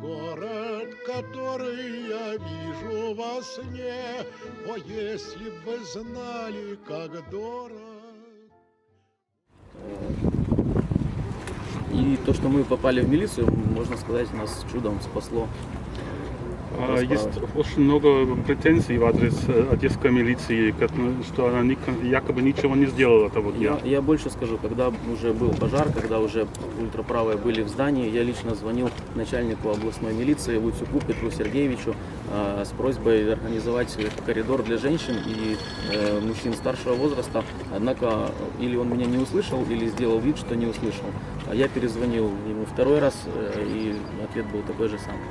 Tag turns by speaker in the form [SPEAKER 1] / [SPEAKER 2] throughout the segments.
[SPEAKER 1] Город, который я вижу во сне, О, если бы вы знали, как дорог.
[SPEAKER 2] И то, что мы попали в милицию, можно сказать, нас чудом спасло.
[SPEAKER 3] А. Есть очень много претензий в адрес э, одесской милиции, что она якобы ничего не сделала того дня.
[SPEAKER 2] Я, я больше скажу, когда уже был пожар, когда уже ультраправые были в здании, я лично звонил начальнику областной милиции Луцюку Петру Сергеевичу э, с просьбой организовать коридор для женщин и э, мужчин старшего возраста. Однако или он меня не услышал, или сделал вид, что не услышал. А я перезвонил ему второй раз, э, и ответ был такой же самый.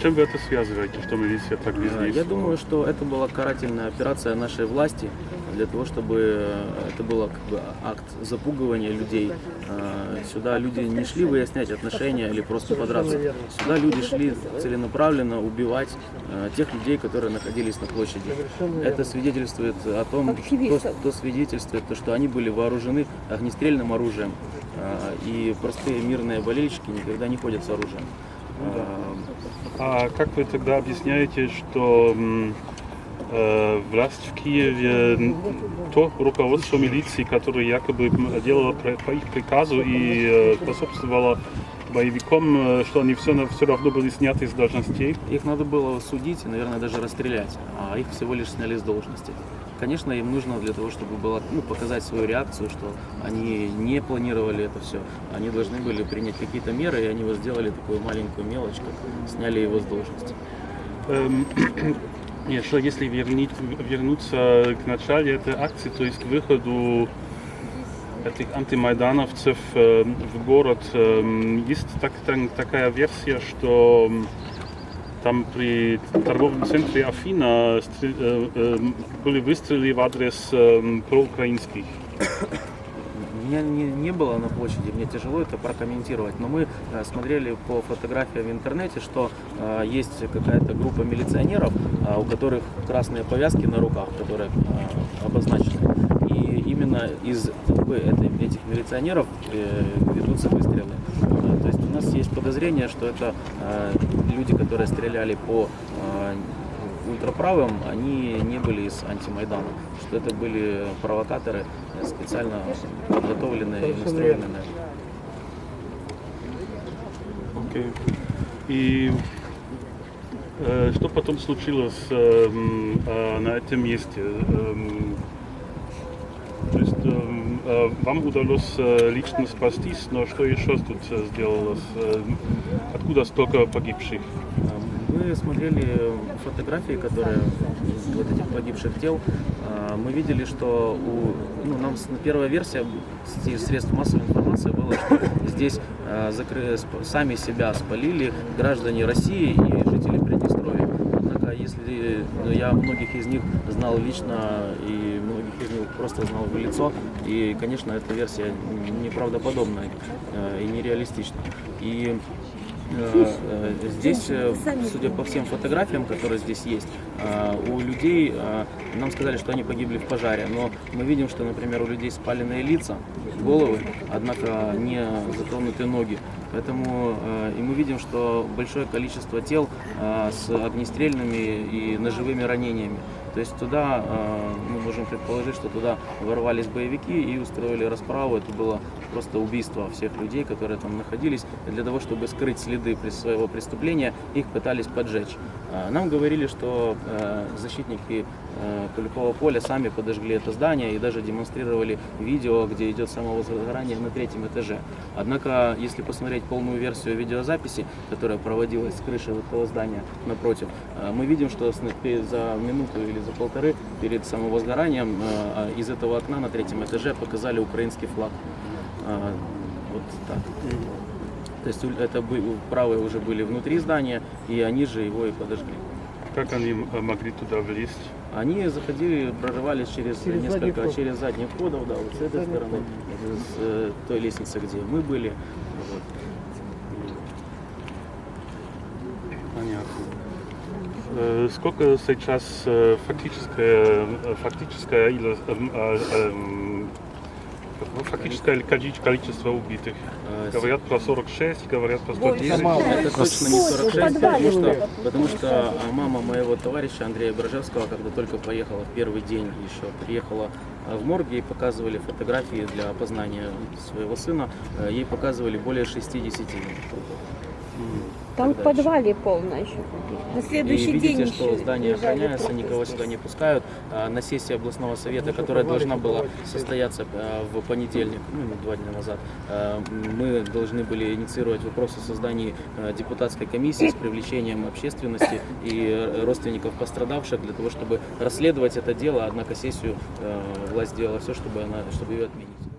[SPEAKER 3] С чем вы это связываете, что милиция так
[SPEAKER 2] Э,
[SPEAKER 3] бездействовала?
[SPEAKER 2] Я думаю, что это была карательная операция нашей власти для того, чтобы э, это было как бы акт запугивания людей. Э, Сюда люди не шли выяснять отношения или просто подраться. Сюда люди шли целенаправленно убивать э, тех людей, которые находились на площади. Это свидетельствует о том, что, что свидетельствует, то, что они были вооружены огнестрельным оружием. Э, И простые мирные болельщики никогда не ходят с оружием. Э,
[SPEAKER 3] А как вы тогда объясняете, что э, власть в Киеве, то руководство милиции, которое якобы делало по их приказу и э, способствовало боевикам, э, что они все, все равно были сняты с должностей?
[SPEAKER 2] Их надо было судить и, наверное, даже расстрелять, а их всего лишь сняли с должности. Конечно, им нужно для того, чтобы было, ну, показать свою реакцию, что они не планировали это все. Они должны были принять какие-то меры, и они вот сделали такую маленькую мелочь, как сняли его с должности.
[SPEAKER 3] Эм, Нет, что если вернить, вернуться к началу этой акции, то есть к выходу этих антимайдановцев э, в город, эм, есть так- так- такая версия, что там при торговом центре Афина э, э, были выстрелы в адрес э, проукраинских.
[SPEAKER 2] Меня не, не было на площади, мне тяжело это прокомментировать, но мы э, смотрели по фотографиям в интернете, что э, есть какая-то группа милиционеров, э, у которых красные повязки на руках, которые э, обозначены. И именно из этой- этих милиционеров э, ведутся выстрелы. Э, То есть у нас есть подозрение, что это э, люди, которые стреляли по э, ультраправым, они не были из антимайдана, что это были провокаторы, э, специально подготовленные и настроенные.
[SPEAKER 3] Окей. И э, что потом случилось эм, э, на этом месте? Эм, то есть эм, э, вам удалось э, лично спастись, но что еще тут э, сделалось? Э, откуда столько погибших?
[SPEAKER 2] Мы смотрели фотографии, которые вот этих погибших тел. Мы видели, что у, ну, нам первая версия из средств массовой информации была, что здесь закры- сами себя спалили граждане России и жители Приднестровья. Если ну, я многих из них знал лично и многих из них просто знал в лицо, и, конечно, эта версия неправдоподобная э, и нереалистична. И Э, э, Здесь, э, судя по всем фотографиям, которые здесь есть, э, у людей, э, нам сказали, что они погибли в пожаре, но мы видим, что, например, у людей спаленные лица, головы, однако не затронуты ноги. Поэтому э, и мы видим, что большое количество тел э, с огнестрельными и ножевыми ранениями. То есть туда э, мы можем предположить, что туда ворвались боевики и устроили расправу. Это было просто убийство всех людей, которые там находились. Для того, чтобы скрыть следы своего преступления, их пытались поджечь. А, Нам говорили, что э, защитники э, Куликова поля сами подожгли это здание и даже демонстрировали видео, где идет самовозгорание на третьем этаже. Однако, если посмотреть полную версию видеозаписи, которая проводилась с крыши вот этого здания напротив, э, мы видим, что за минуту или за полторы перед самовозгоранием э, а, из этого окна на третьем этаже показали украинский флаг. Вот так. То есть это правые уже были внутри здания, и они же его и подожгли.
[SPEAKER 3] Как они э, могли туда влезть?
[SPEAKER 2] Они заходили, прорывались через, несколько, через задних входов, да, вот с этой стороны, с э, той лестницы, где мы были. Вот.
[SPEAKER 3] Понятно. Э, Сколько сейчас э, фактическая, э, фактическая коли- количество убитых.
[SPEAKER 2] Э,
[SPEAKER 3] Говорят про 46, говорят про 110.
[SPEAKER 2] Это точно не
[SPEAKER 4] Больше,
[SPEAKER 2] 46,
[SPEAKER 4] в
[SPEAKER 2] потому
[SPEAKER 4] подвале.
[SPEAKER 2] что, потому что а, мама моего товарища Андрея Брожевского, когда только поехала в первый день еще, приехала а, в морг, ей показывали фотографии для опознания своего сына, ей показывали более 60 трупов.
[SPEAKER 4] Там в подвале полно еще. На
[SPEAKER 2] И
[SPEAKER 4] следующий
[SPEAKER 2] видите,
[SPEAKER 4] день
[SPEAKER 2] что
[SPEAKER 4] еще
[SPEAKER 2] здание охраняется, никого сюда не пускают. А, На сессии областного совета, которая должна была состояться а, в понедельник, ну, два дня назад, а, мы должны были инициировать вопрос о создании а, депутатской комиссии с привлечением общественности и э, родственников пострадавших для того, чтобы расследовать это дело, однако сессию э, власть сделала все, чтобы, она, чтобы ее отменить.